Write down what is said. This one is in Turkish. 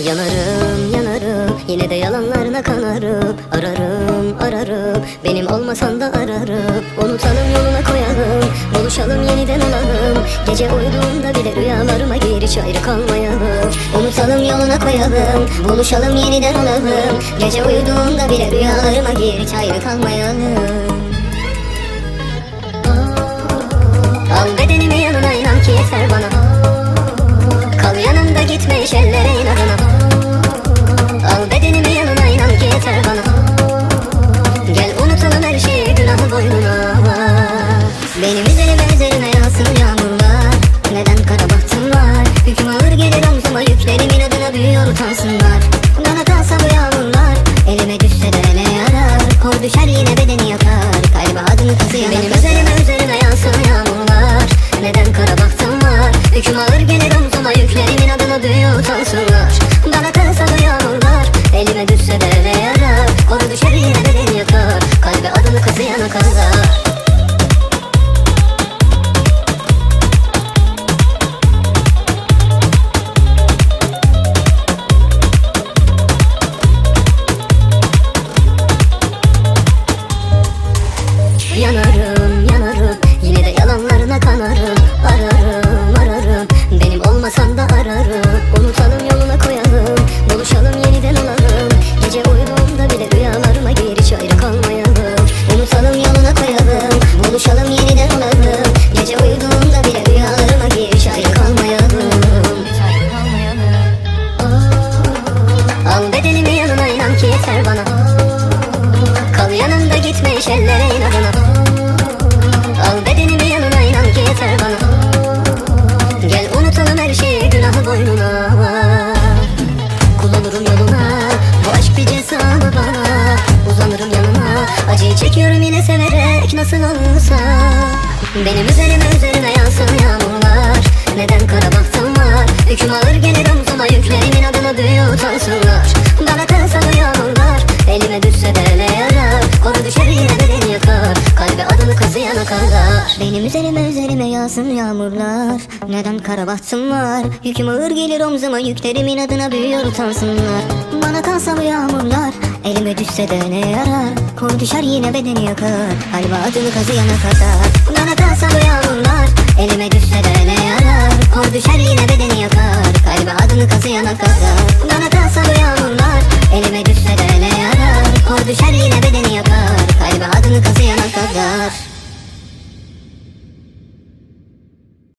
Yanarım yanarım yine de yalanlarına kanarım. Ararım ararım benim olmasan da ararım. Unutalım yoluna koyalım buluşalım yeniden olalım. Gece uyuduğumda bile rüyalarıma gir hiç kalmayalım. Unutalım yoluna koyalım buluşalım yeniden olalım. Gece uyuduğumda bile rüyalarıma gir hiç kalmayalım. Al bedenimi omzuma yüklerimin adına büyüyor utansınlar Bana kalsa bu yağmurlar Elime düşse de ele yarar. Kor düşer yine bedeni yakar. Kalbe adını kazıyan Benim üzerime üzerime yağsın yağmurlar. Neden kara bahtım var? Hüküm ağır gelir omzuma yüklerimin adına büyüyor utansınlar Bana kalsa bu yağmurlar Elime kanarım Ararım ararım. Benim olmasan da ararım. Unutalım yoluna koyalım. Buluşalım yeniden olalım. Gece uyuduğumda bile rüyalarıma gir hiç ayrı kalmayalım. Unutalım yoluna koyalım. Buluşalım yeniden olalım. Gece uyuduğumda bile rüyalarıma gir hiç ayrı kalmayalım. Kalmayalım Al bedenimi yanına inan ki yeter bana. Kal yanımda gitme iş ellere inadına Acıyı çekiyorum yine severek nasıl olsa. Benim üzerime üzerime yansın yağmurlar. Neden kara bahtım var? Hüküm ağır gelir omzuma yüklerimin adına büyüyor utansınlar Bana kalsa bu yağmurlar Elime düşse de ele Benim üzerime üzerime yağsın yağmurlar. Neden kara bahtım var? Yüküm ağır gelir omzuma yüklerimin adına büyüyor utansınlar. Bana kalsa bu yağmurlar Elime düşse de ne yarar? Kor düşer yine bedeni yakar Kalbe adını kazıyana kadar. Bana kalsa bu yağmurlar Elime düşse de ne yarar? Kor düşer yine bedeni yakar Kalbe adını kazıyana kadar. Bana kalsa bu yağmurlar Elime düşse de ne yarar? Kor düşer yine bedeni yakar